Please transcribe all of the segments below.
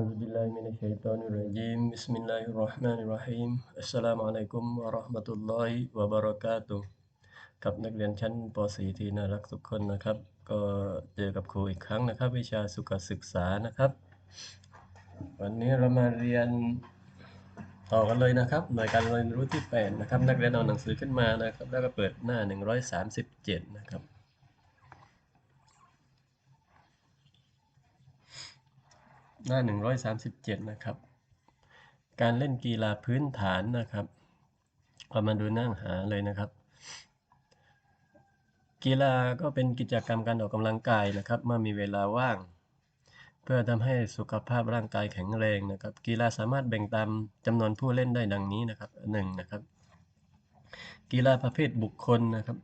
أعوذ بالله من الشيطان الرجيم بسم الله الرحمن الرحيم السلام عليكم ورحمة الله وبركاته กับนักเรียนชั้นป .4 ที่น่ารักทุกคนนะครับ ก็เจอกับครูอีกครั้งนะครับ วิชาสุขศึกษานะครับ วันนี้เรามาเรียนต่อกันเลยนะครับหน่วยการเรียนรู้ที่ 8 นะครับ นักเรียนเอาหนังสือขึ้นมานะครับ แล้วก็เปิดหน้า 137 นะครับ หน้า 137 นะครับ การเล่นกีฬาพื้นฐานนะครับเรามาดูหน้าหาเลยนะครับ กีฬาก็เป็นกิจกรรมการออกกำลังกายนะครับ เมื่อมีเวลาว่าง เพื่อทำให้สุขภาพร่างกายแข็งแรงนะครับ กีฬาสามารถแบ่งตามจำนวนผู้เล่นได้ดังนี้นะครับหนึ่งนะครับ กีฬาประเภทบุคคลนะครับ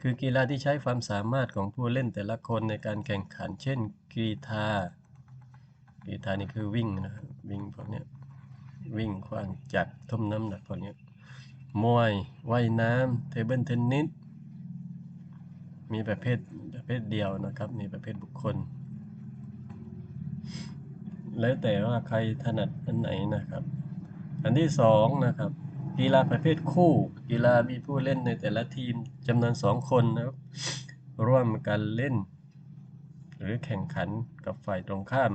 คือกีฬาที่ใช้ความสามารถของผู้เล่นแต่ละคนในการแข่งขัน เช่น กีฬา กรีฑานี่คือวิ่งนะครับวิ่งพวกเนี้ยวิ่งขว้างจักรทุ่มน้ำหนักพวกเนี้ยมวยว่ายน้ำเทเบิลเทนนิสมีประเภทประเภทเดียวนะครับ มีประเภทบุคคล แล้วแต่ว่าใครถนัดอันไหนนะครับ อันที่สองนะครับ กีฬาประเภทคู่ กีฬามีผู้เล่นในแต่ละทีมจำนวนสองคนนะครับ ร่วมกันเล่น หรือแข่งขันกับฝ่ายตรงข้าม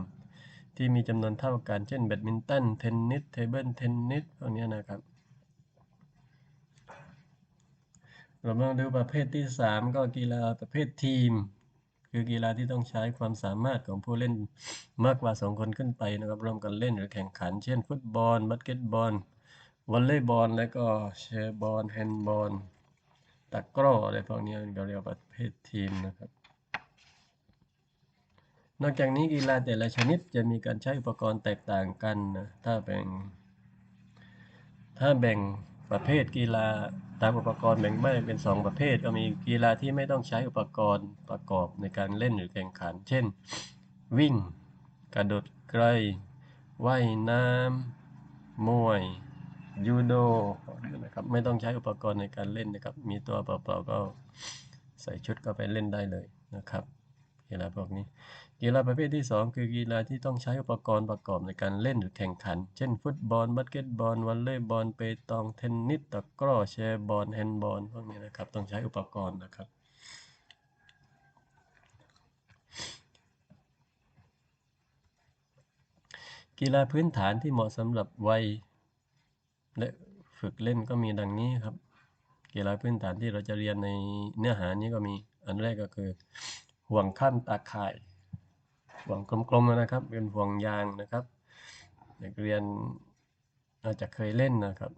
ที่มีจำนวนเท่ากัน เช่นแบดมินตัน เทนนิส เทเบิลเทนนิส พวกนี้นะครับ เรามาดูประเภทที่ 3 ก็กีฬาประเภททีม คือกีฬาที่ต้องใช้ความสามารถของผู้เล่นมากกว่า 2 คนขึ้นไปนะครับร่วมกันเล่นหรือแข่งขัน เช่น ฟุตบอลบาสเกตบอลวอลเลย์บอลและก็แชบอลแฮนด์บอลตะกร้ออะไรพวกนี้เราเรียกว่าประเภททีมนะครับ นอกจากนี้กีฬาแต่ละชนิดจะมีการใช้อุปกรณ์แตกต่างกันนะถ้าแบ่ง ถ้าแบ่งประเภทกีฬาตามอุปกรณ์แบ่งได้เป็น 2 ประเภท ก็มีกีฬาที่ไม่ต้องใช้อุปกรณ์ประกอบในการเล่นหรือแข่งขัน เช่น วิ่ง กระโดดไกลว่ายน้ำมวยยูโดนะครับไม่ต้องใช้อุปกรณ์ในการเล่นนะครับ มีตัวเปล่าๆก็ใส่ชุดก็ไปเล่นได้เลยนะครับกีฬาพวกนี้ กีฬาประเภทที่ 2 คือกีฬาที่ต้องใช้อุปกรณ์ประกอบในการเล่นหรือแข่งขัน เช่น ฟุตบอล บาสเกตบอล วอลเลย์บอล เปตอง เทนนิส ตะกร้อ แชร์บอล แฮนด์บอล พวกนี้นะครับ ต้องใช้อุปกรณ์นะครับ กีฬาพื้นฐานที่เหมาะสำหรับวัยและฝึกเล่นก็มีดังนี้ครับ กีฬาพื้นฐานที่เราจะเรียนในเนื้อหานี้ก็มี อันแรกก็คือ ห่วงข้ามตาข่าย ห่วงกลมๆนะครับ เป็นห่วงยางนะครับเด็กเรียนอาจจะเคยเล่นนะครับ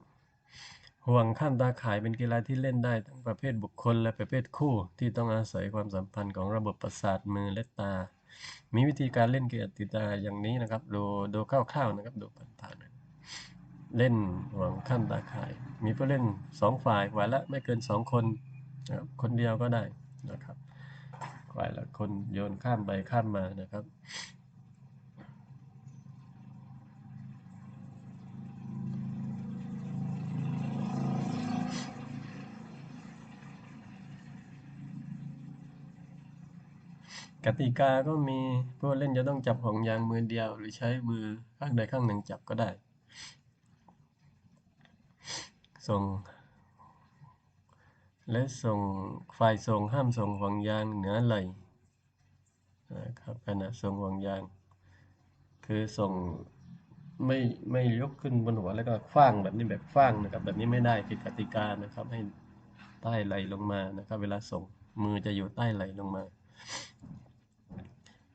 ห่วงข้ามตาข่ายเป็นกีฬาที่เล่นได้ทั้งประเภทบุคคลและประเภทคู่ ที่ต้องอาศัยความสัมพันธ์ของระบบประสาทมือและตา มีวิธีการเล่นเกียรติตาอย่างนี้นะครับ ดูดูคร่าวๆนะครับ ดูผ่านๆเล่นห่วงข้ามตาข่าย มีผู้เล่นสองฝ่ายฝ่ายละไม่เกินสองคนนะครับคนเดียวก็ได้ ฝ่ายละคนโยนข้ามไปข้ามมานะครับกติกาก็มีผู้เล่นจะต้องจับห่วงยางมือเดียว หรือใช้มือข้างใดข้างหนึ่งจับก็ได้ ส่ง และส่งฝ่ายส่งห้ามส่งห่วงยางเหนือไหลนะครับขณะส่งห่วงยาง คือส่งไม่ไม่ยกขึ้นบนหัวแล้วก็ฟางแบบนี้แบบฟางนะครับ แบบนี้ไม่ได้ผิดกติกานะครับ ให้ใต้ไหลลงมานะครับ เวลาส่งมือจะอยู่ใต้ไหลลงมา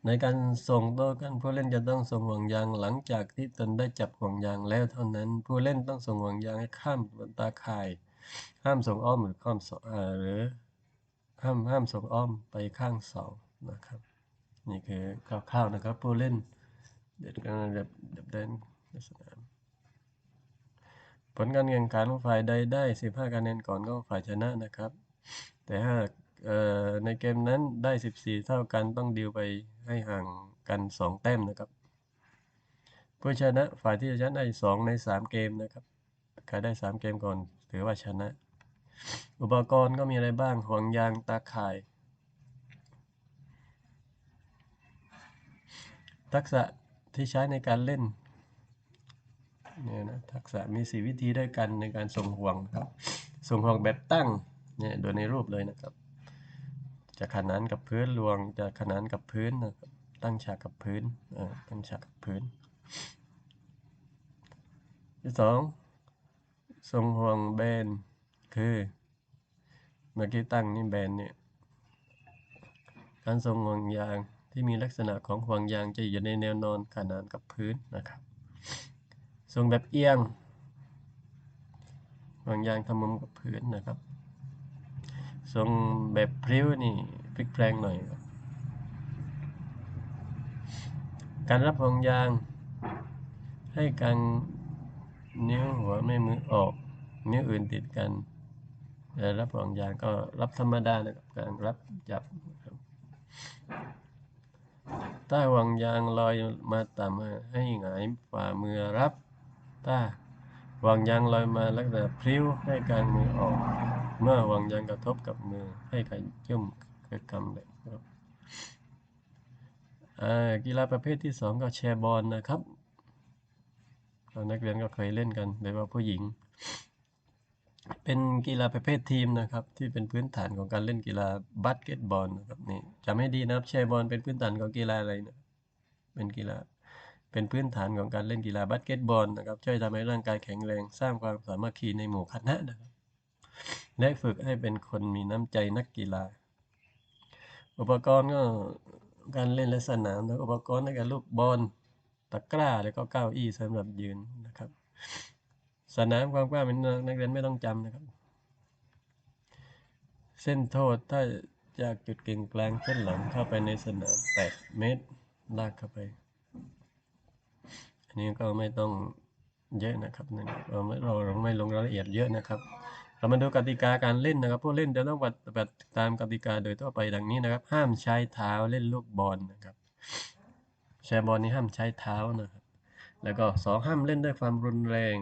ในการส่งโตัวกันผู้เล่นจะต้องส่งห่วงยางหลังจากที่ตนได้จับห่วงยางแล้วเท่านั้น ผู้เล่นต้องส่งห่วงยางให้ข้ามบนตาข่าย ห้ามส่งอ้อมหรือข้ามหรือห้ามห้ามส่งอ้อมไปข้างเสานะครับ นี่คือคร่าวๆนะครับผู้เล่นเด็ดกันแบบแบบเดินในสนามผลการแข่งขันฝ่ายใดได้ 15คะแนนก่อนก็ฝ่ายชนะนะครับ แต่ถ้าในเกมนั้นได้ 14 เท่ากันต้องดีลไปให้ห่างกัน 2 แต้มนะครับผู้ชนะฝ่ายที่ชนะได้ 2 ใน 3 เกมนะครับใครได้ 3 เกมก่อน ถือว่าชนะ อุปกรณ์ก็มีอะไรบ้างห่วงยางตาข่าย ทักษะที่ใช้ในการเล่นเนี่ยนะทักษะมีสีวิธีด้วยกันในการส่งห่วงครับ ส่งห่วงแบบตั้งเนี่ยโดยในรูปเลยนะครับ จะขนานกับพื้นลวงจะขนานกับพื้นนะครับตั้งฉากกับพื้นอ่อตั้งฉากกับพื้นที่สอง ทรงห่วงแบนคือ เมื่อกี้ตั้งนี่แบนเนี่ยการทรงห่วงยางที่มีลักษณะของห่วงยางจะอยู่ในแนวนอนขนานกับพื้นนะครับ ทรงแบบเอียงห่วงยางทำมุมกับพื้นนะครับ ทรงแบบพริ้วนี่พลิกแพลงหน่อย การรับห่วงยางให้กาง นิ้วหัวไม่มือออก นิ้วอื่นติดกันแต่รับห่วงยางก็รับธรรมดานะครับการรับจับนะครับถ้าห่วงยางลอยมาต่ำให้หงายฝ่ามือรับถ้าห่วงยางลอยมาลักษณะพลิ้วให้กางมือออก เมื่อห่วงยางกระทบกับมือให้ขยุ่มคือกำเลยครับกีฬาประเภทที่สองก็แชร์บอลนะครับ นักเรียนก็เคยเล่นกันโดยเฉพาะผู้หญิง เป็นกีฬาประเภททีมนะครับ ที่เป็นพื้นฐานของการเล่นกีฬาบาสเกตบอลนะครับนี่จำให้ดีนะครับแชร์บอลเป็นพื้นฐานของกีฬาอะไรนะเป็นกีฬาเป็นพื้นฐานของการเล่นกีฬาบาสเกตบอลนะครับช่วยทำให้ร่างกายแข็งแรงสร้างความสามัคคีในหมู่คณะนะครับและฝึกให้เป็นคนมีน้ำใจนักกีฬา อุปกรณ์ก็การเล่นและสนามแล้วอุปกรณ์ในการลูกบอล ตะกร้าแล้วก็เก้าอี้สำหรับยืนนะครับ สนามความกว้างเป็นนักเรียนไม่ต้องจำนะครับ เส้นโทษถ้าจากจุดกึ่งกลางเส้นหลังเข้าไปในสนาม 8 เมตรลากเข้าไป อันนี้ก็ไม่ต้องเยอะนะครับเราไม่เราไม่ลงรายละเอียดเยอะนะครับ เรามาดูกติกาการเล่นนะครับ ผู้เล่นจะต้องปฏิบัติตามกติกาโดยทั่วไปดังนี้นะครับ ห้ามใช้เท้าเล่นลูกบอลนะครับ แชร์บอลนี้ห้ามใช้เท้านะครับ แล้วก็สองห้ามเล่นด้วยความรุนแรง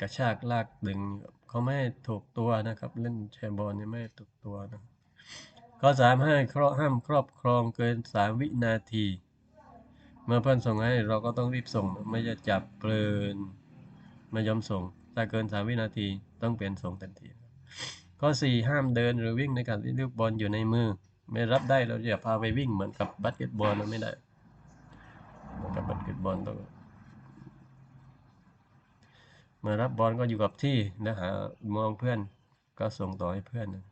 กระชากลากดึงเขาไม่ให้ถูกตัวนะครับ เล่นแชร์บอลนี่ไม่ให้ถูกตัวนะข้อสามห้าครอบห้ามครอบครองเกินสามวินาที เมื่อเพื่อนส่งให้เราก็ต้องรีบส่ง ไม่จะจับเพลินไม่ยอมส่งถ้าเกินสามวินาทีต้องเปลี่ยนส่งทันที ข้อสี่ห้ามเดินหรือวิ่งในการที่ลูกบอลอยู่ในมือ ไม่รับได้เราจะพาไปวิ่งเหมือนกับบาสเกตบอลนะไม่ได้เหมือนกับบาสเกตบอลต้องเมื่อรับบอลก็อยู่กับที่นะหามองเพื่อนก็ส่งต่อให้เพื่อนนะ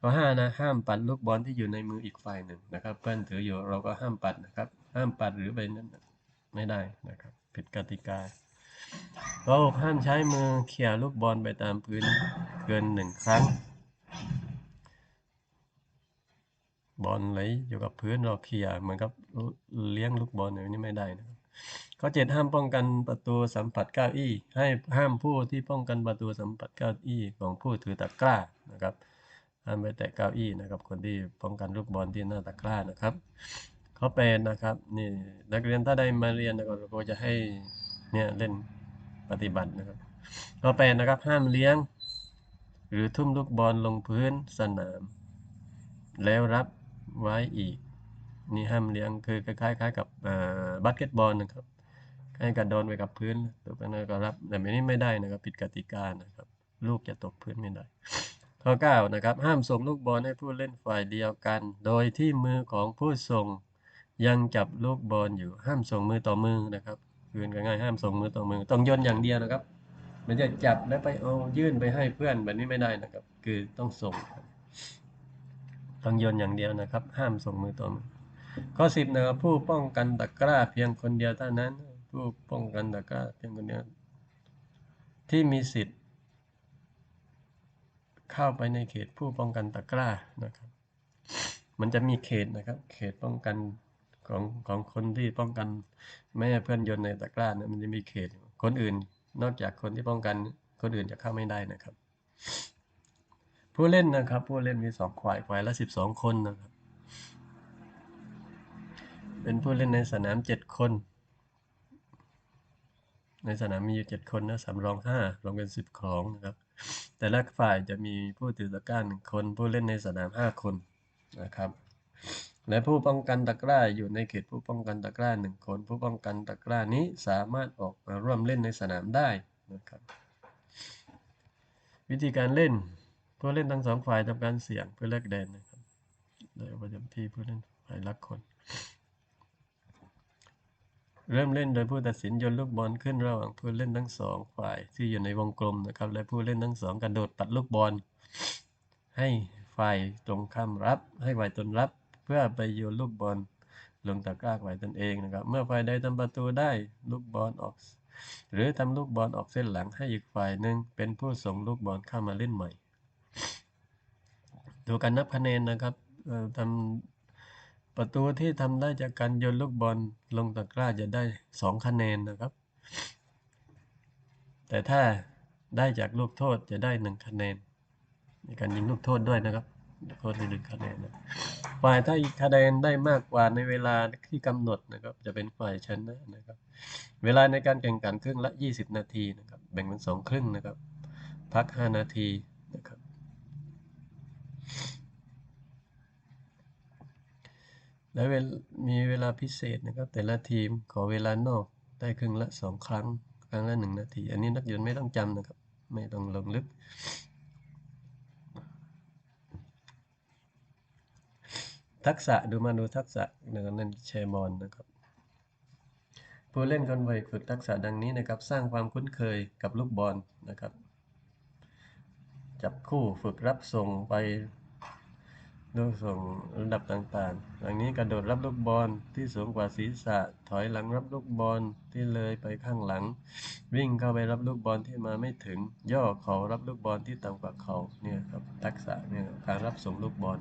ข้อห้านะห้ามปัดลูกบอลที่อยู่ในมืออีกฝ่ายหนึ่งนะครับ เพื่อนถืออยู่เราก็ห้ามปัดนะครับ ห้ามปัดหรือไปนั้นไม่ได้นะครับผิดกติกาเราห้ามใช้มือเขี่ยลูกบอลไปตามพื้นเกินหนึ่งครั้ง บอลไหลอยู่กับพื้นเราเขี่ยเหมือนกับเลี้ยงลูกบอลอย่างนี้ไม่ได้นะครับข้อเจ็ดห้ามป้องกันประตูสัมผัสเก้าอี้ ให้ห้ามผู้ที่ป้องกันประตูสัมผัสเก้าอี้ของผู้ถือตะกร้านะครับห้ามไปแตะเก้าอี้นะครับ คนที่ป้องกันลูกบอลที่หน้าตะกร้านะครับข้อแปดนะครับนี่นักเรียนถ้าได้มาเรียนนะครับเราจะให้เนี่ยเล่นปฏิบัตินะครับข้อแปดนะครับห้ามเลี้ยง หรือทุ่มลูกบอลลงพื้นสนาม แล้วรับ ไว้อีก นี่ห้ามเลี้ยงคือคล้ายๆกับบาสเกตบอลนะครับให้กระโดนไปกับพื้นตัวไปนั้นก็รับแต่ไม่นี้ไม่ได้นะครับผิดกติกานะครับ ลูกจะตกพื้นไม่ได้ ข้อ9นะครับ ห้ามส่งลูกบอลให้ผู้เล่นฝ่ายเดียวกัน โดยที่มือของผู้ส่งยังจับลูกบอลอยู่ห้ามส่งมือต่อมือนะครับคืนง่ายๆห้ามส่งมือต่อมือต้องโยนอย่างเดียวนะครับ มันจะจับแล้วไปเอายื่นไปให้เพื่อนแบบนี้ไม่ได้นะครับ คือต้องส่ง ต้องโยนอย่างเดียวนะครับ ห้ามส่งมือต่อมือข้อ10นะครับผู้ป้องกันตะกร้าเพียงคนเดียวเท่านั้น ผู้ป้องกันตะกร้าเพียงคนเดียว ที่มีสิทธิ์ เข้าไปในเขตผู้ป้องกันตะกร้านะครับ มันจะมีเขตนะครับ เขตป้องกันของของคนที่ป้องกันไม่ให้เพื่อนยนในตะกร้านะมันจะมีเขตคนอื่น นอกจากคนที่ป้องกันคนอื่นจะเข้าไม่ได้นะครับ ผู้เล่นนะครับ ผู้เล่นมีสองฝ่ายฝ่ายละสิบสองคนนะครับ เป็นผู้เล่นในสนามเจ็ดคน ในสนามมีอยู่เจ็ดคนนะสำรองห้ารวมเป็นสิบของนะครับ แต่ละฝ่ายจะมีผู้ถือตะกร้าหนึ่งคน ผู้เล่นในสนามห้าคนนะครับ และผู้ป้องกันตะกร้าอยู่ในเขตผู้ป้องกันตะกร้าหนึ่งคน ผู้ป้องกันตะกร้านี้สามารถออกมาร่วมเล่นในสนามได้นะครับ วิธีการเล่น ผู้เล่นทั้งสองฝ่ายทำการเสี่ยงเพื่อแลกแดนนะครับโดยประจำที่ผู้เล่นฝ่ายละคน เริ่มเล่นโดยผู้ตัดสินโยนลูกบอลขึ้นระหว่างผู้เล่นทั้งสองฝ่ายที่อยู่ในวงกลมนะครับ และผู้เล่นทั้งสองกระโดดตัดลูกบอล ให้ฝ่ายตรงข้ามรับ ให้ฝ่ายตนรับ เพื่อไปโยนลูกบอลลงตะกร้าฝ่ายตนเองนะครับ เมื่อฝ่ายใดทำประตูได้ลูกบอลออก หรือทำลูกบอลออกเส้นหลังให้อีกฝ่ายหนึ่งเป็นผู้ส่งลูกบอลเข้ามาเล่นใหม่ ดูการนับคะแนนนะครับทำประตูที่ทำได้จากการโยนลูกบอลลงตะกร้าจะได้สองคะแนนนะครับ แต่ถ้าได้จากลูกโทษจะได้หนึ่งคะแนน ในการยิงลูกโทษด้วยนะครับลูกโทษหนึ่งคะแนนนะฝ่ายถ้าอีกคะแนนได้มากกว่าในเวลาที่กำหนดนะครับ จะเป็นฝ่ายชนะนะครับ เวลาในการแข่งขันครึ่งละ 20 นาทีนะครับ แบ่งเป็นสองครึ่งนะครับ พัก 5 นาที และเวลมีเวลาพิเศษนะครับ แต่ละทีมขอเวลานอกได้ครึ่งละสองครั้ง ครั้งละหนึ่งนาที อันนี้นักเรียนไม่ต้องจำนะครับ ไม่ต้องลงลึก ทักษะดูมาดูทักษะในการเล่นแชร์บอลนะครับผู้เล่นคนวัยฝึกทักษะดังนี้นะครับ สร้างความคุ้นเคยกับลูกบอลนะครับ จับคู่ฝึกรับส่งไป ลูกส่งระดับต่างๆอย่างนี้กระโดดรับลูกบอลที่สูงกว่าศีรษะ ถอยหลังรับลูกบอลที่เลยไปข้างหลัง วิ่งเข้าไปรับลูกบอลที่มาไม่ถึง ย่อเขารับลูกบอลที่ต่ำกว่าเขาเนี่ยครับทักษะเนี่ยการรับส่งลูกบอล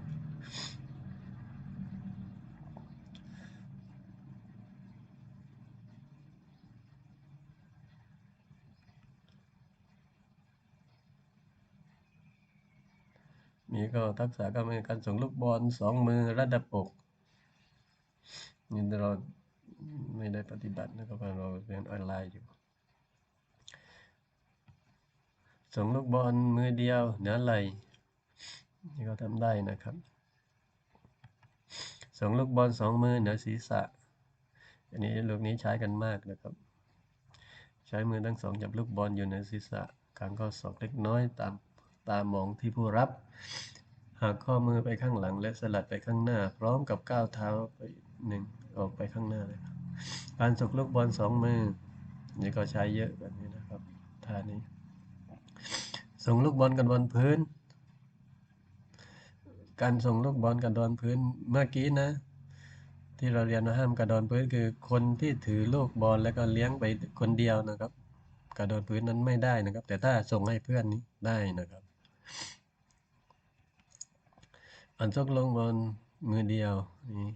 นี่ก็ทักษะก็เป็นการส่งลูกบอลสองมือระดับอกนี่เราไม่ได้ปฏิบัตินะครับเราเรียนออนไลน์อยู่ส่งลูกบอลมือเดียวเหนือไหลนี่ก็ทำได้นะครับส่งลูกบอลสองมือเหนือศีรษะ อันนี้ลูกนี้ใช้กันมากนะครับ ใช้มือทั้งสองจับลูกบอลอยู่เหนือศีรษะกางข้อศอกเล็กน้อยตาม ตามองที่ผู้รับ หากข้อมือไปข้างหลังและสลัดไปข้างหน้า พร้อมกับก้าวเท้าไปหนึ่งออกไปข้างหน้าเลยครับ การส่งลูกบอลสองมือนี่ก็ใช้เยอะแบบนี้นะครับท่านี้ ส่งลูกบอลกันบนพื้น การส่งลูกบอลกันบนพื้นเมื่อกี้นะ ที่เราเรียนว่าห้ามกระโดดพื้นคือคนที่ถือลูกบอลแล้วก็เลี้ยงไปคนเดียวนะครับกระโดดพื้นนั้นไม่ได้นะครับ แต่ถ้าส่งให้เพื่อนนี้ได้นะครับ อันซกลงบนมือเดียวนี่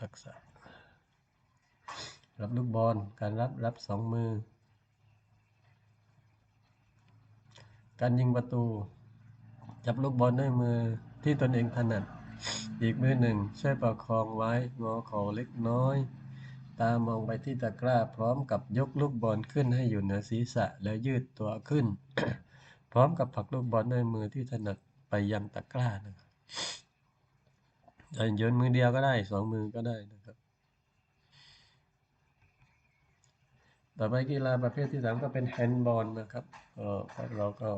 ทักษะ รับลูกบอลการรับรับสองมือ การยิงประตู จับลูกบอลด้วยมือที่ตนเองถนัด อีกมือหนึ่งช่วยประคองไว้งอข่าเล็กน้อย ตามองไปที่ตะกร้าพร้อมกับยกลูกบอลขึ้นให้อยู่เหนือศีรษะแล้วยืดตัวขึ้น พร้อมกับผลักลูกบอลด้วยมือที่ถนัดไปยังตะกร้านะครับจะโยนมือเดียวก็ได้สองมือก็ได้นะครับ ต่อไปกีฬาประเภทที่สามก็เป็นแฮนด์บอลนะครับก็เราก็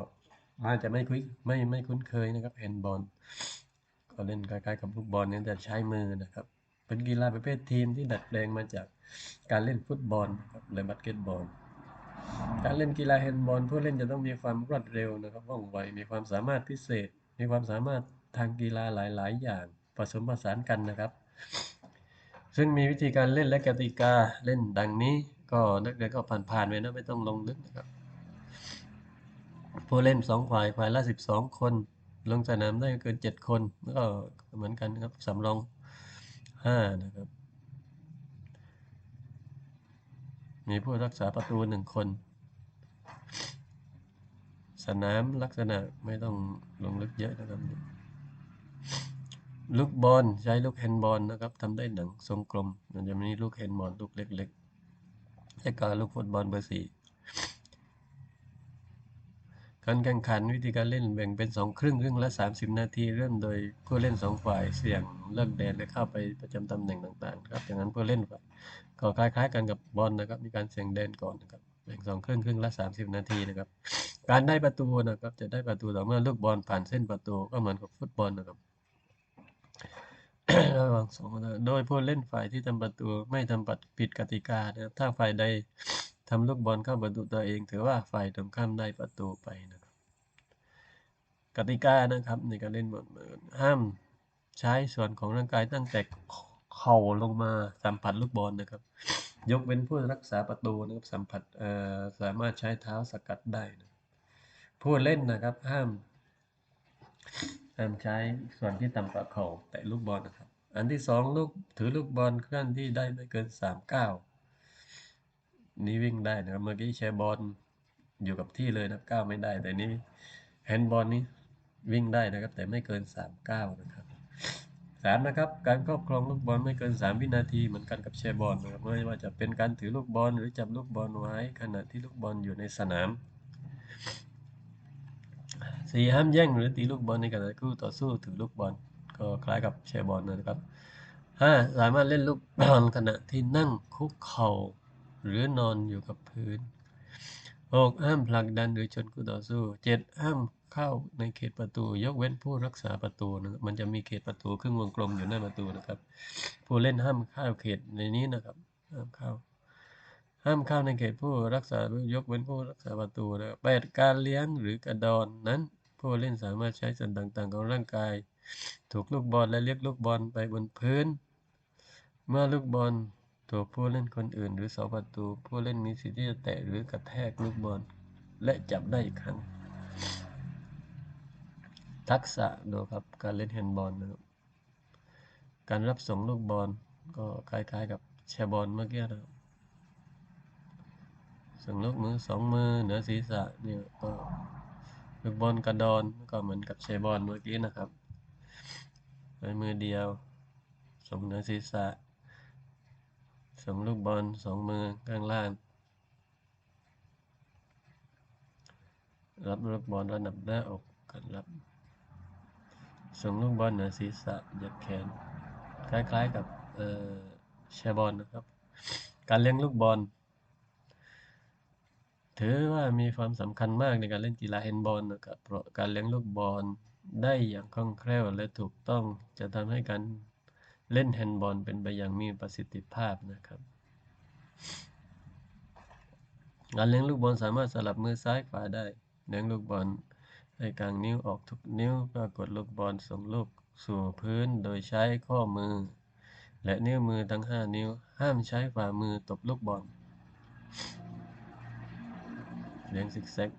อาจจะไม่คุ้นไม่ไม่คุ้นเคยนะครับแฮนด์บอลก็เล่นคล้ายๆกับลูกบอลเนี่ยแต่ใช้มือนะครับ เป็นกีฬาประเภททีมที่ดัดแปลงมาจากการเล่นฟุตบอลนะครับและบาสเกตบอล การเล่นกีฬาแฮนด์บอลผู้เล่นจะต้องมีความรวดเร็วนะครับว่องไวมีความสามารถพิเศษ มีความสามารถทางกีฬาหลาย ๆ อย่างผสมผสานกันนะครับ ซึ่งมีวิธีการเล่นและกติกาเล่นดังนี้ ก็นักเรียนก็ผ่านๆไปนะไม่ต้องลงลึกนะครับผู้เล่นสองฝ่ายฝ่ายละสิบสองคน ลงสนามได้เกินเจ็ดคนก็เหมือนกันครับสำรองห้านะครับ มีผู้รักษาประตูหนึ่งคน สนามลักษณะไม่ต้องลงลึกเยอะนะครับ ลูกบอลใช้ลูกแฮนด์บอลนะครับทำได้หนังทรงกลมมันจะมีลูกแฮนด์บอลลูกเล็กๆและการลูกฟุตบอลเบอร์สี่ การแข่งขันวิธีการเล่นแบ่งเป็นสองครึ่ง ครึ่งละ 30 นาที เริ่มโดยผู้เล่นสองฝ่ายเสี่ยงเลิกแดนและเข้าไปประจำตำแหน่งต่างๆครับจากนั้นผู้เล่นฝ่ายก็คล้ายๆกันกับบอลนะครับ มีการเสี่ยงแดนก่อนนะครับแบ่งสองครึ่งครึ่งละ 30 นาทีนะครับ การได้ประตูนะครับจะได้ประตูต่อเมื่อลูกบอลผ่านเส้นประตูก็เหมือนกับฟุตบอลนะครับระหว่างสองโดยผู้เล่นฝ่ายที่ทำประตูไม่ทำผิดกติกานะครับถ้าฝ่ายใด ทำลูกบอลเข้าประตูตัวเอง ถือว่าฝ่ายตรงข้ามได้ประตูไปนะครับกติกานะครับในการเล่นบอลห้ามใช้ส่วนของร่างกายตั้งแต่เข่าลงมาสัมผัสลูกบอลนะครับ ยกเว้นผู้รักษาประตูนะครับสัมผัสเอ่อสามารถใช้เท้าสกัดได้นะผู้เล่นนะครับห้ามห้ามใช้ส่วนที่ต่ำกว่าเข่าแตะลูกบอลนะครับ อันที่สองลูกถือลูกบอลเคลื่อนที่ได้ไม่เกินสามเก้า นี่วิ่งได้นะครับเมื่อกี้แชร์บอลอยู่กับที่เลยนะก้าวไม่ได้ แต่นี้แฮนด์บอลนี้วิ่งได้นะครับ แต่ไม่เกินสามก้าวนะครับสามนะครับการครอบครองลูกบอลไม่เกินสามวินาทีเหมือนกันกับแชร์บอลนะครับไม่ว่าจะเป็นการถือลูกบอลหรือจับลูกบอลไว้ขณะที่ลูกบอลอยู่ในสนามสี่ห้ามแย่งหรือตีลูกบอลในขณะคู่ต่อสู้ถือลูกบอลก็คล้ายกับแชร์บอลนะครับห้าสามารถเล่นลูกบอลขณะที่นั่งคุกเข่า หรือนอนอยู่กับพื้นหกห้ามผลักดันหรือชนคู่ต่อสู้เจ็ดห้ามเข้าในเขตประตู ยกเว้นผู้รักษาประตูนะครับมันจะมีเขตประตูครึ่งวงกลมอยู่หน้าประตูนะครับ ผู้เล่นห้ามเข้าเขตในนี้นะครับ ห้ามเข้า ห้ามเข้าในเขตผู้รักษายกเว้นผู้รักษาประตูนะแปดการเลี้ยงหรือกระดอนนั้น ผู้เล่นสามารถใช้ส่วนต่างๆ ของร่างกาย ถูกลูกบอลและเลี้ยงลูกบอลไปบนพื้น เมื่อลูกบอล ถูกผู้เล่นคนอื่นหรือเสาประตู ผู้เล่นมีสิทธิ์ที่จะแตะหรือกระแทกลูกบอลและจับได้อีกครั้ง ทักษะดูครับการเล่นแฮนด์บอลนะครับการรับส่งลูกบอลก็คล้ายๆกับแชร์บอลเมื่อกี้นะครับส่งลูกมือสองมือเหนือศีรษะเนี่ยก็ลูกบอลกระดอนก็เหมือนกับแชร์บอลเมื่อกี้นะครับใช้มือเดียวส่งเหนือศีรษะ ส่งลูกบอลสองมือข้างล่าง รับลูกบอลระดับหน้าอกกันรับ ส่งลูกบอลเหนือศีรษะเหยียดแขน คล้ายๆกับเอ่อแชร์บอลนะครับ การเลี้ยงลูกบอล ถือว่ามีความสำคัญมากในการเล่นกีฬาแฮนด์บอลนะครับ เพราะการเลี้ยงลูกบอลได้อย่างคล่องแคล่วและถูกต้องจะทำให้การ เล่นแฮนด์บอลเป็นไปอย่างมีประสิทธิภาพนะครับการเลี้ยงลูกบอลสามารถสลับมือซ้ายขวาได้เลี้ยงลูกบอลให้กลางนิ้วออกทุกนิ้วเพื่อกดลูกบอลส่งลูกสู่พื้นโดยใช้ข้อมือ และนิ้วมือทั้ง 5 นิ้ว ห้ามใช้ฝ่ามือตบลูกบอลเลี้ยงซิกแซก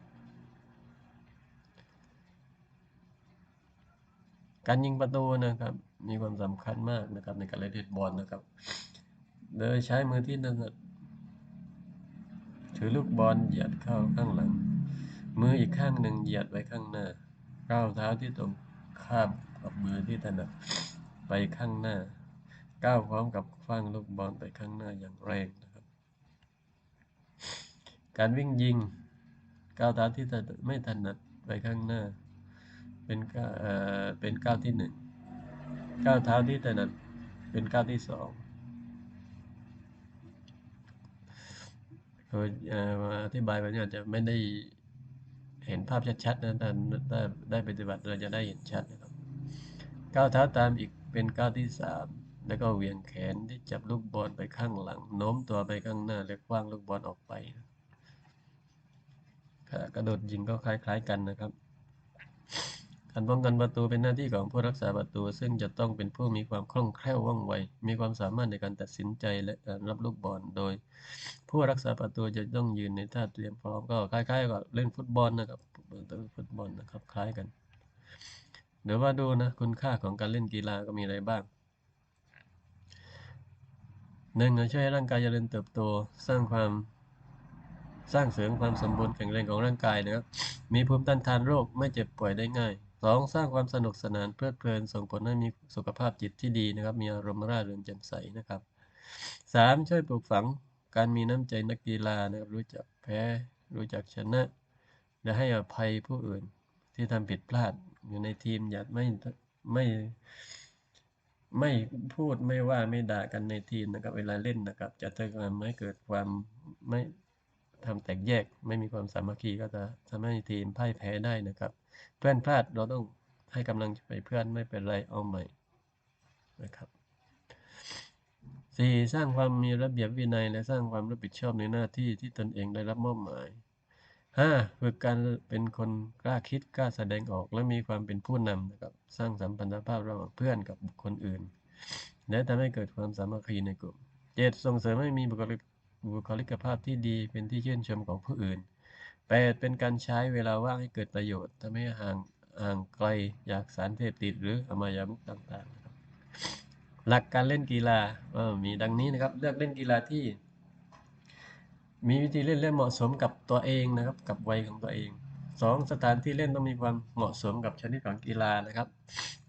การยิงประตูนะครับ มีความสำคัญมากนะครับในการเล่นเฮดบอลนะครับ โดยใช้มือที่ถนัดถือลูกบอลเหยียดเข้าข้างหลัง มืออีกข้างหนึ่งเหยียดไว้ข้างหน้าก้าวเท้าที่ตรงข้ามกับมือที่ถนัดไปข้างหน้าก้าวพร้อมกับคว้างลูกบอลไปข้างหน้าอย่างแรงนะครับ การวิ่งยิงก้าวเท้าที่ไม่ถนัดไปข้างหน้า เป็นก้าวเอ่อเป็นก้าวที่หนึ่ง ก้าวเท้าที่ถนัดเป็นก้าวที่สองโดยอธิบายไปเนี่ยอาจะไม่ได้เห็นภาพชัดๆนะแต่ถ้ได้ปฏิบัติเราจะได้เห็นชัดนะครับก้าวเท้าตามอีกเป็นก้าวที่สามแล้วก็เหวี่ยงแขนที่จับลูกบอลไปข้างหลังโน้มตัวไปข้างหน้าและคว้างลูกบอลออกไปกระโดดยิงก็คล้าย ๆ กันนะครับ การป้องกันประตูเป็นหน้าที่ของผู้รักษาประตู ซึ่งจะต้องเป็นผู้มีความคล่องแคล่วว่องไว มีความสามารถในการตัดสินใจและการรับลูกบอลโดย ผู้รักษาประตูจะต้องยืนในท่าเตรียมพร้อมก็คล้ายๆกับเล่นฟุตบอลนะครับฟุตบอลนะครับคล้ายกัน เดี๋ยวว่าดูนะคุณค่าของการเล่นกีฬาก็มีอะไรบ้างหนึ่งช่วยให้ร่างกายเจริญเติบโตสร้างความสร้างเสริมความสมบูรณ์แข็งแรงของร่างกายนะครับ มีภูมิต้านทานโรคไม่เจ็บป่วยได้ง่าย สองสร้างความสนุกสนานเพลิดเพลิน ส่งผลให้มีสุขภาพจิตที่ดีนะครับ มีอารมณ์ร่าเริงแจ่มใสนะครับสามช่วยปลูกฝังการมีน้ำใจนักกีฬานะครับ รู้จักแพ้ รู้จักชนะ และให้อภัยผู้อื่นที่ทำผิดพลาดอยู่ในทีมอย่าไม่ไม่ไม่พูดไม่ว่าไม่ด่ากันในทีมนะครับ เวลาเล่นนะครับ จะทำให้เกิดความไม่ทำแตกแยก ไม่มีความสามัคคีก็จะทำให้ทีมพ่ายแพ้ได้นะครับ เพื่อนพลาดเราต้องให้กำลังใจเพื่อนไม่เป็นไรเอาใหม่นะครับสี่สร้างความมีระเบียบวินัย และสร้างความรับผิดชอบในหน้าที่ที่ตนเองได้รับมอบหมายห้าฝึกการเป็นคนกล้าคิดกล้าแสดงออกและมีความเป็นผู้นำนะครับสร้างสัมพันธภาพระหว่างเพื่อนกับบุคคลอื่น และทำให้เกิดความสามัคคีในกลุ่มเจ็ดส่งเสริมให้มีบุคลิกบุคลิกภาพที่ดีเป็นที่ชื่นชมของผู้อื่น แปดเป็นการใช้เวลาว่างให้เกิดประโยชน์ทำให้ห่างห่างไกลจากสารเสพติดหรืออมายามุขต่างๆ หลักการเล่นกีฬามีดังนี้นะครับ เลือกเล่นกีฬาที่ มีวิธีเล่นและเหมาะสมกับตัวเองนะครับ กับวัยของตัวเองสองสถานที่เล่นต้องมีความเหมาะสมกับชนิดของกีฬานะครับ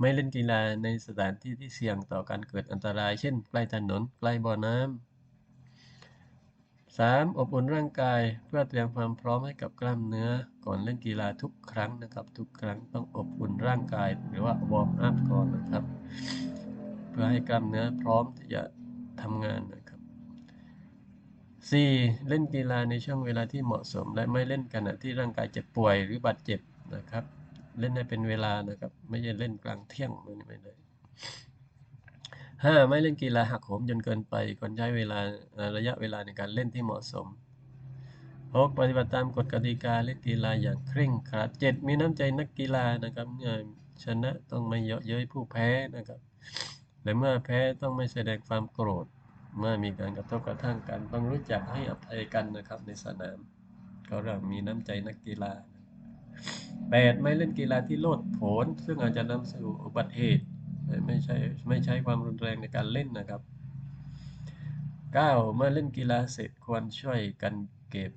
ไม่เล่นกีฬาในสถานที่ที่เสี่ยงต่อการเกิดอันตราย เช่นใกล้ถนนใกล้บ่อน้ำสา มอบอุ่นร่างกายเพื่อเตรียมความพร้อมให้กับกล้ามเนื้อ ก่อนเล่นกีฬาทุกครั้งนะครับ ทุกครั้งต้องอบอุ่นร่างกายหรือว่าวอร์มอัพก่อนนะครับ เพื่อให้กล้ามเนื้อพร้อมที่จะทำงานนะครับ 4. เล่นกีฬาในช่วงเวลาที่เหมาะสม และไม่เล่นขณะที่ร่างกายเจ็บป่วยหรือบาดเจ็บนะครับ เล่นให้เป็นเวลานะครับ ไม่ใช่เล่นกลางเที่ยงไม่ได้ ห้าไม่เล่นกีฬาหักโหมจนเกินไปควรใช้เวลาระยะเวลาในการเล่นที่เหมาะสมหกปฏิบัติตามกฎกติกาเล่นกีฬาอย่างเคร่งครัดเจ็ดมีน้ำใจนักกีฬานะครับชนะต้องไม่เยาะเย้ยผู้แพ้นะครับและเมื่อแพ้ต้องไม่แสดงความโกรธ เมื่อมีการกระทบกระทั่งกัน ต้องรู้จักให้อภัยกันนะครับในสนาม ก็เรื่องมีน้ำใจนักกีฬาแปดไม่เล่นกีฬาที่โลดโผนซึ่งอาจจะนำสู่อุบัติเหตุ ไม่ใช่ไม่ใช้ความรุนแรงในการเล่นนะครับ 9. เมื่อเล่นกีฬาเสร็จควรช่วยกันเก็บ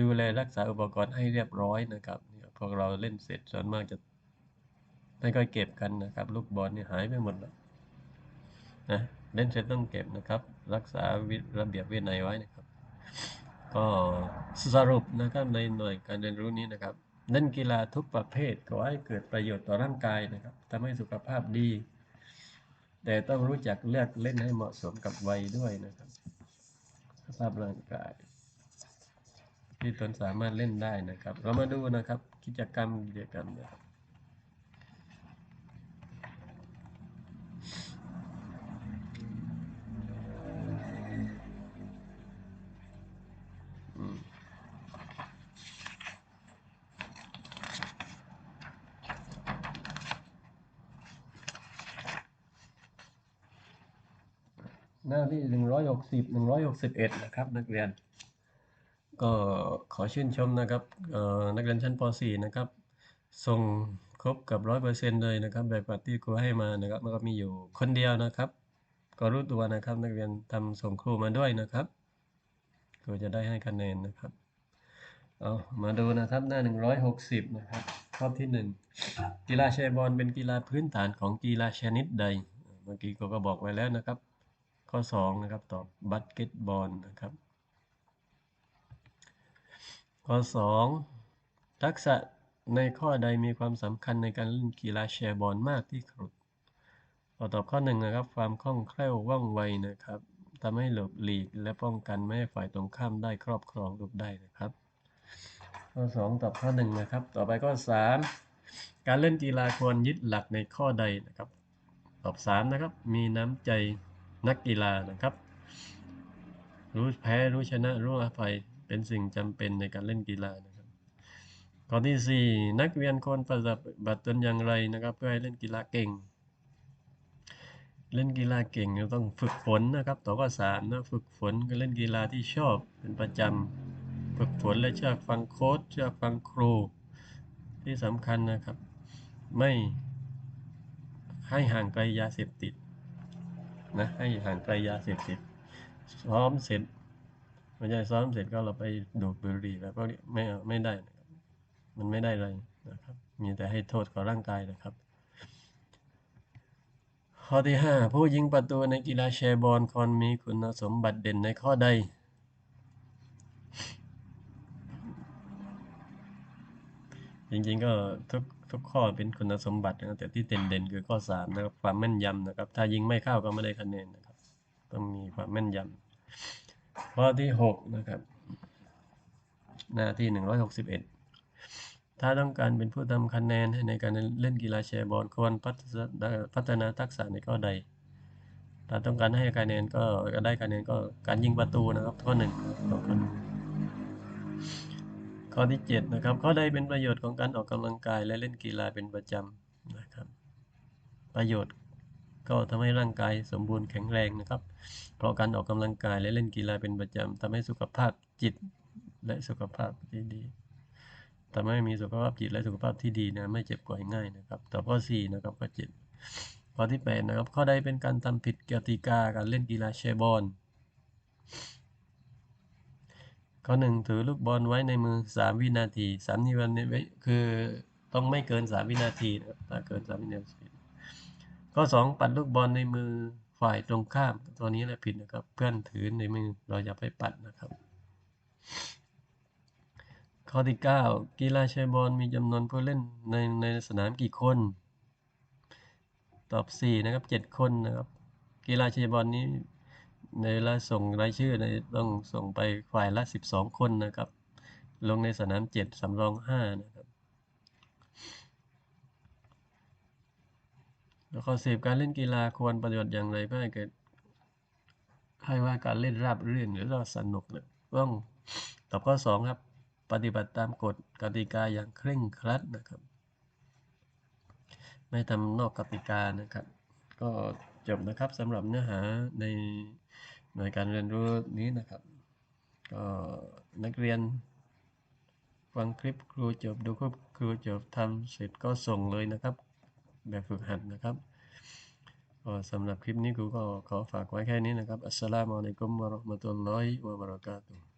ดูแลรักษาอุปกรณ์ให้เรียบร้อยนะครับพวกเราเล่นเสร็จส่วนมากจะไม่ค่อยเก็บกันนะครับ ลูกบอลนี่หายไปหมดแล้วนะเล่นเสร็จต้องเก็บนะครับ รักษาระเบียบวินัยไว้นะครับ ก็สรุปนะครับในหน่วยการเรียนรู้นี้นะครับ เล่นกีฬาทุกประเภทก็ให้เกิดประโยชน์ต่อร่างกายนะครับทำให้สุขภาพดี แต่ต้องรู้จักเลือกเล่นให้เหมาะสมกับวัยด้วยนะครับสภาพร่างกาย ที่ตนสามารถเล่นได้นะครับ เรามาดูนะครับ กิจกรรมกิจกรรมนะครับ หน้าที่หนึ่งร้อยหกสิบหนึ่งร้อยหกสิบเอ็ดนะครับ นักเรียน ก็ขอชื่นชมนะครับนักเรียนชั้นป .4 นะครับส่งครบกับร้อยเปอร์เซ็นเลยนะครับแบบปฏิครูให้มานะครับมันก็มีอยู่คนเดียวนะครับ ก็รู้ตัวนะครับ นักเรียนทำส่งครูมาด้วยนะครับครูจะได้ให้คะแนนนะครับเอามาดูนะครับหน้า 160 นะครับข้อที่ 1 กีฬาแชร์บอลเป็นกีฬาพื้นฐานของกีฬาชนิดใด เมื่อกี้ก็บอกไว้แล้วนะครับ ข้อ 2 นะครับ ตอบบาสเกตบอลนะครับ ข้อ 2 ทักษะในข้อใดมีความสำคัญในการเล่นกีฬาแชร์บอลมากที่สุดขอตอบข้อ1นะครับ ความคล่องแคล่วว่องไวนะครับทำให้หลบหลีกและป้องกันไม่ให้ฝ่ายตรงข้ามได้ครอบครองลูกได้นะครับ ข้อ 2 ตอบข้อ 1 นะครับ ต่อไปข้อ 3 การเล่นกีฬาควรยึดหลักในข้อใดนะครับ ตอบ 3 นะครับ มีน้ำใจ นักกีฬานะครับ รู้แพ้รู้ชนะรู้อภัยเป็นสิ่งจำเป็นในการเล่นกีฬานะครับข้อที่ 4 นักเรียนควรปฏิบัติตนอย่างไรนะครับ เพื่อให้เล่นกีฬาเก่ง เล่นกีฬาเก่งเราต้องฝึกฝนนะครับ ต่อข้อสามนะฝึกฝนก็เล่นกีฬาที่ชอบเป็นประจำฝึกฝนและเชื่อฟังโค้ชเชื่อฟังครูที่สำคัญนะครับ ไม่ให้ห่างไกลยาเสพติด นะให้ห่างไกลยาเสพติดซ้อมเสร็จไม่ใช่ซ้อมเสร็จก็เราไปดูดบุหรี่แล้วก็ไม่ไม่ได้นะครับมันไม่ได้เลยนะครับ มีแต่ให้โทษกับร่างกายนะครับ ข้อที่ 5 ผู้ยิงประตูในกีฬาแชร์บอลควรมีคุณสมบัติเด่นในข้อใดจริงๆก็ทุก ทุกข้อเป็นคุณสมบัตินะครับแต่ที่เด่นๆคือข้อสามนะครับความแม่นยำนะครับ ถ้ายิงไม่เข้าก็ไม่ได้คะแนนนะครับ ต้องมีความแม่นยำข้อที่หกนะครับหน้าที่หนึ่งร้อยหกสิบเอ็ดถ้าต้องการเป็นผู้ทำคะแนนในการเล่นกีฬาแชร์บอลควรพัฒนาพัฒนาทักษะในข้อใด ถ้าต้องการให้คะแนนก็ได้คะแนนก็การยิงประตูนะครับข้อหนึ่งต่อคน ข้อที่7นะครับข้อใดเป็นประโยชน์ของการออกกำลังกายและเล่นกีฬาเป็นประจำนะครับ ประโยชน์ก็ทำให้ร่างกายสมบูรณ์แข็งแรงนะครับ เพราะการออกกำลังกายและเล่นกีฬาเป็นประจำทำให้สุขภาพจิตและสุขภาพที่ดีทำให้มีสุขภาพจิตและสุขภาพที่ดีนะไม่เจ็บป่วยง่ายนะครับต่อข้อ4นะครับข้อ7ข้อที่8นะครับข้อใดเป็นการทำผิดกติกาการเล่นกีฬาแชบอล ข้อหนึ่งถือลูกบอลไว้ในมือสามวินาทีสามวินาทีคือต้องไม่เกินสามวินาทีนะถ้าเกินสามวินาที ข้อสองปัดลูกบอลในมือฝ่ายตรงข้ามตัวนี้แหละผิดนะครับ เพื่อนถือในมือเราอย่าไปปัดนะครับ ข้อที่เก้ากีฬาชร์บอลมีจำนวนผู้เล่นในในสนามกี่คน ตอบสี่นะครับเจ็ดคนนะครับ กีฬาชร์บอลนี้ ในเวลาส่งรายชื่อในต้องส่งไปฝ่ายละ 12 คนนะครับ ลงในสนาม 7 สำรอง 5 นะครับ แล้วข้อสิบการเล่นกีฬาควรประโยชน์อย่างไรเพื่อให้เกิดให้ว่าการเล่นราบรื่นหรือว่าสนุกเนี่ยต้องตอบข้อ 2 ครับ ปฏิบัติตามกฎกติกาอย่างเคร่งครัดนะครับ ไม่ทำนอกกติกานะครับ ก็จบนะครับสำหรับเนื้อหาใน ในการเรียนรู้นี้นะครับ ก็นักเรียน ฟังคลิปครูจบดูคลิปครูจบทำเสร็จก็ส่งเลยนะครับ แบบฝึกหัดนะครับก็สำหรับคลิปนี้ครูก็ขอฝากไว้แค่นี้นะครับอัสสลามุอะลัยกุมวะเราะห์มะตุลลอฮิวะบะเราะกาตุฮ์